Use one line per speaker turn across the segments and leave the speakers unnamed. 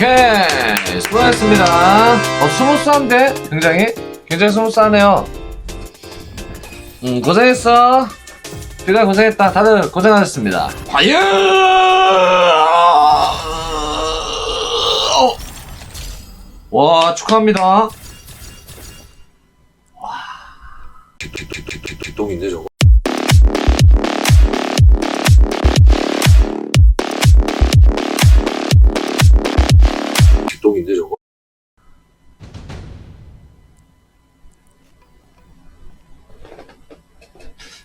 오케이. 수고하셨습니다. 어 스무스한데? 굉장히? 굉장히 스무스하네요. 음 고생했어. 비가 고생했다. 다들 고생하셨습니다. 과연! 어. 와 축하합니다.
똥인데 저거. 똥인데 저거.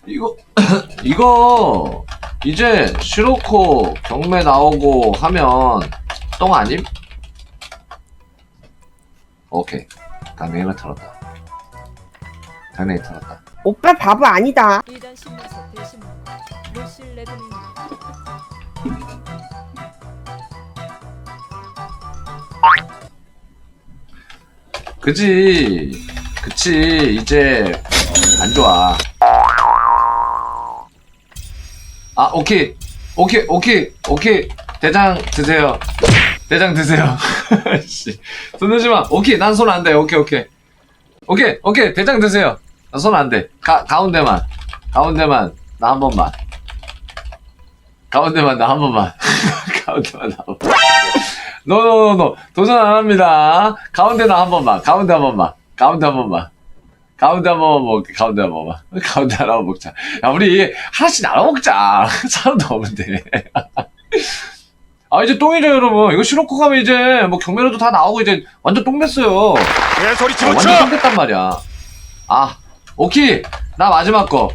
이거 이거 이제 시로코 경매 나오고 하면 똥 아님? 오케이 당연히 털었다 당연히 털었다
오빠 바보 아니다.
일단 대신
그지? 그치? 이제 안 좋아. 아 오케이. 오케이 오케이 오케이. 대장 드세요. 대장 드세요. 씨, 손 넣지 마. 오케이 난 손 안돼 오케이 오케이. 오케이 오케이. 대장 드세요. 손 안돼 가 가운데만. 가운데만. 나 한 번만. 가운데만 나 한 번만. 가운데만 나 한 번만 노노노노 도전 안 합니다. 가운데 나 한 번만. 가운데 한 번만. 가운데 한 번만. 가운데 한 번만 먹게. 가운데 한 번만. 가운데 하나 먹자. 야 우리 하나씩 나눠 먹자. 사람도 없는데. 아 이제 똥이죠 여러분. 이거 시로코 가면 이제 뭐 경매로도 다 나오고 이제 완전 똥 됐어요.
개소리
아, 완전 똥 됐단 말이야. 아 오케이. 나 마지막 거.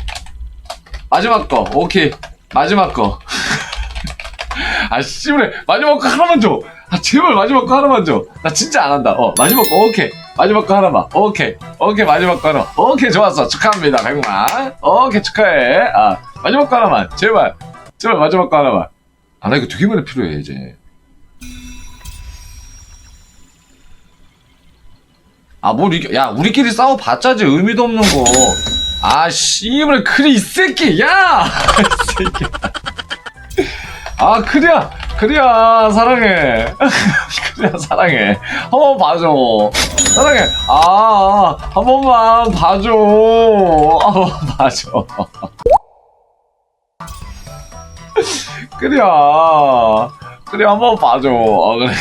마지막 거. 오케이. 마지막 거. 아 씨발 마지막 거 하나만 줘. 아 제발 마지막 거 하나만 줘. 나 진짜 안 한다. 어 마지막 거 오케이. 마지막 거 하나만. 오케이. 오케이 마지막 거 하나. 오케이 좋았어. 축하합니다. 백만. 오케이 축하해. 아 마지막 거 하나만. 제발. 제발 마지막 거 하나만. 아 나 이거 되게 많이 필요해 이제. 아 뭘 이겨? 야 우리끼리 싸워 봤자지 의미도 없는 거. 아 씨발 그래 이 새끼. 야. 이 새끼. 아 그래야 그래야 사랑해. 그래야 사랑해. 한 번 봐줘. 사랑해. 아 한 번만 봐줘. 한 번 봐줘. 그래야 그래 한 번 봐줘. 아 그래.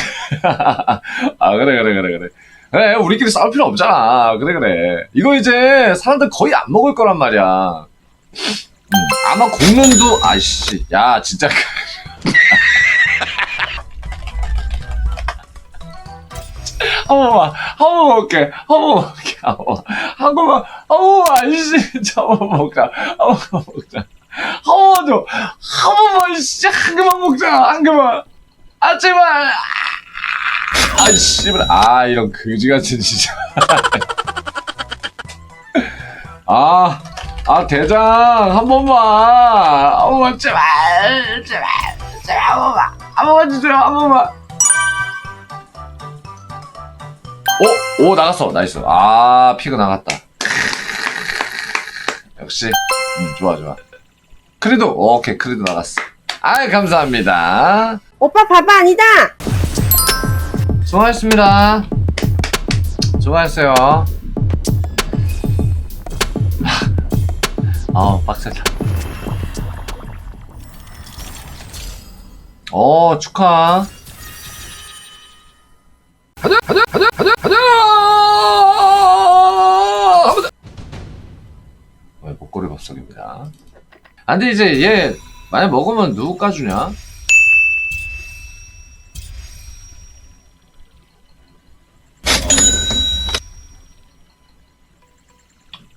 아 그래 그래 그래 그래. 그래 우리끼리 싸울 필요 없잖아. 그래 그래. 이거 이제 사람들 거의 안 먹을 거란 말이야. 음, 아마 공론도 아이씨 야 진짜 한 번만, 한 번만 먹게, 한 번만 먹게, 한 번만, 한 번만, 한 번만, 이씨, 진짜 한 번만 먹자, 한 번만 먹자, 한 번만 줘, 한 번만, 이씨, 한 개만 먹자, 한 개만, 아, 제발, 아, 씨발, 아, 이런 그지같은 진짜. 아, 아, 대장, 한 번만, 한 번만, 제발, 제발, 제발, 한 번만, 한 번만 주세요, 한 번만. 오, 오 나갔어, 나이스. 아, 피가 나갔다. 역시, 음, 좋아, 좋아. 크리도, 오케이, 크리도 나갔어. 아, 감사합니다.
오빠 바보 아니다.
수고하셨습니다. 수고하셨어요. 아, 빡세다. 어, 축하. 가자, 가자, 가자, 가자, 가자! 왜 목걸이 법석입니다. 아, 근데 이제 얘, 만약 먹으면 누구 까주냐?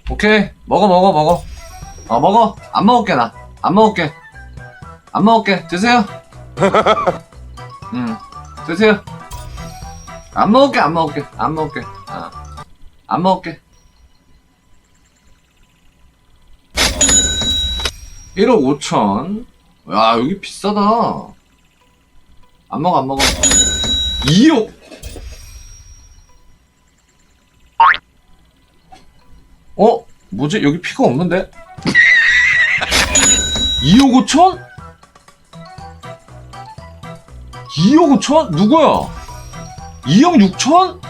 오케이. 먹어 먹어 먹어. 어 먹어. 안 먹을게 나. 안 먹을게. 안 먹을게. 드세요. 음 드세요 안 먹을게 안 먹을게 안 먹을게 어. 안 먹을게 1억 5천 야 여기 비싸다 안 먹어 안 먹어 2억 어? 뭐지? 여기 피가 없는데? 2억 5천? 2억 5천? 누구야? 2억 6천?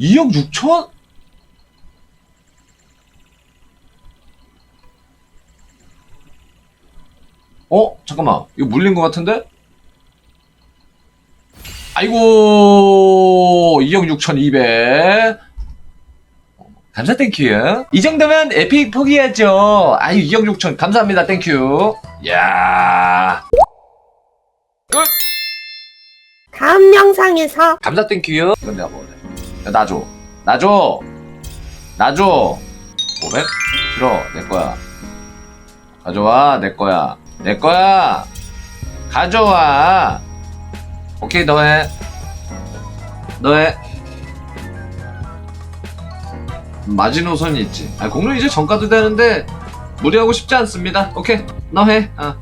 2억 6천? 어? 잠깐만. 이거 물린 것 같은데? 아이고, 2억 6,200. 감사, 땡큐. 이 정도면 에픽 포기하죠. 아유, 2억 6천. 감사합니다, 땡큐. 야
다음 영상에서
감사, 땡큐. 이건 내가 먹을래. 야, 나 줘. 나 줘. 나 줘. 500? 싫어. 내 거야. 가져와. 내 거야. 내 거야. 가져와. 오케이, 너 해. 너 해. 마지노선이 있지. 아, 공룡 이제 정가도 되는데 무리하고 싶지 않습니다. 오케이, 너 해. 어.